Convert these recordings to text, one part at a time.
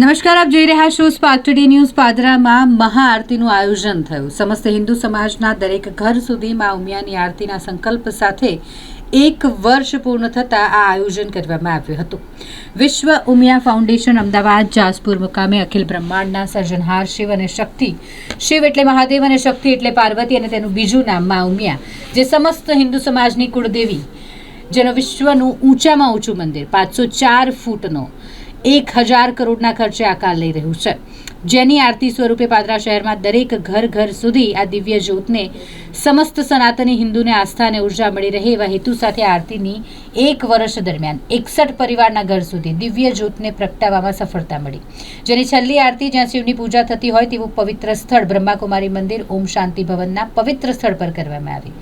નમસ્કાર, આપ જોઈ રહ્યા છો સ્પાર્ક ન્યૂઝ પાદરામાં મહાઆરતીનું આયોજન થયું. સમસ્ત હિન્દુ સમાજના દરેક ઘર સુધી મા ઉમિયાની આરતીના સંકલ્પ સાથે એક વર્ષ પૂર્ણ થતાં આ આયોજન કરવામાં આવ્યું હતું. વિશ્વ ઉમિયા ફાઉન્ડેશન અમદાવાદ, જાસપુર મુકામે અખિલ બ્રહ્માંડના સર્જનહાર શિવ અને શક્તિ, શિવ એટલે મહાદેવ અને શક્તિ એટલે પાર્વતી અને તેનું બીજું નામ મા ઉમિયા, જે સમસ્ત હિન્દુ સમાજની કુળદેવી, જેનો વિશ્વનું ઊંચામાં ઊંચું મંદિર, પાંચસો ચાર ફૂટનો એક હજાર કરોડના ખર્ચે આકાર લઈ રહ્યું છે. જેની આરતી સ્વરૂપે પાદરા શહેરમાં દરેક ઘર ઘર સુધી આ દિવ્ય જ્યોતને સમસ્ત સનાતની હિન્દુને આસ્થા અને ઊર્જા મળી રહે એવા હેતુ સાથે આરતીની એક વર્ષ દરમિયાન એકસઠ પરિવારના ઘર સુધી દિવ્ય જ્યોતને પ્રગટાવવામાં સફળતા મળી. જેની છેલ્લી આરતી જ્યાં શિવની પૂજા થતી હોય તેવું પવિત્ર સ્થળ બ્રહ્માકુમારી મંદિર ઓમ શાંતિ ભવનના પવિત્ર સ્થળ પર કરવામાં આવી.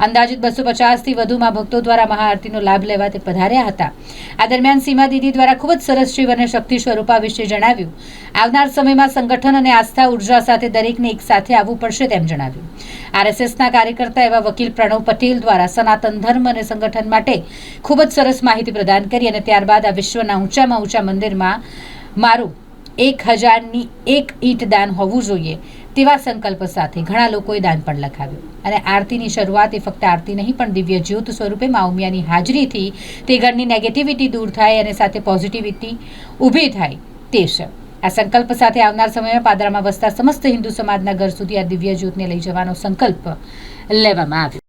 અંદાજિત બસો પચાસથી વધુમાં ભક્તો દ્વારા મહાઆરતીનો લાભ લેવા તે પધાર્યા હતા. આ દરમિયાન સીમા દીદી દ્વારા ખૂબ જ સરસ શિવ અને શક્તિ સ્વરૂપા વિશે જણાવ્યું. આવનાર સમયમાં સંગઠન અને આસ્થા ઊર્જા સાથે દરેકને એક સાથે આવવું પડશે તેમ જણાવ્યું. આરએસએસના કાર્યકર્તા એવા વકીલ પ્રણવ પટેલ દ્વારા સનાતન ધર્મ અને સંગઠન માટે ખૂબ જ સરસ માહિતી પ્રદાન કરી અને ત્યારબાદ આ વિશ્વના ઊંચામાં ઊંચા મંદિરમાં મારું એક હજારની એક ઈંટ દાન હોવું જોઈએ તેવા સંકલ્પ સાથે ઘણા લોકોએ દાન પણ લખાવ્યું. અને આરતીની શરૂઆત એ ફક્ત આરતી નહીં, પણ દિવ્ય જ્યોત સ્વરૂપે મા ઉમિયાની હાજરીથી તે ઘરની નેગેટિવિટી દૂર થાય અને સાથે પોઝિટિવિટી ઊભી થાય તે છે આ સંકલ્પ સાથે આવનાર સમયમાં પાદરામાં વસતા સમસ્ત હિન્દુ સમાજના ઘર સુધી આ દિવ્ય જ્યોતને લઈ જવાનો સંકલ્પ લેવામાં આવ્યો.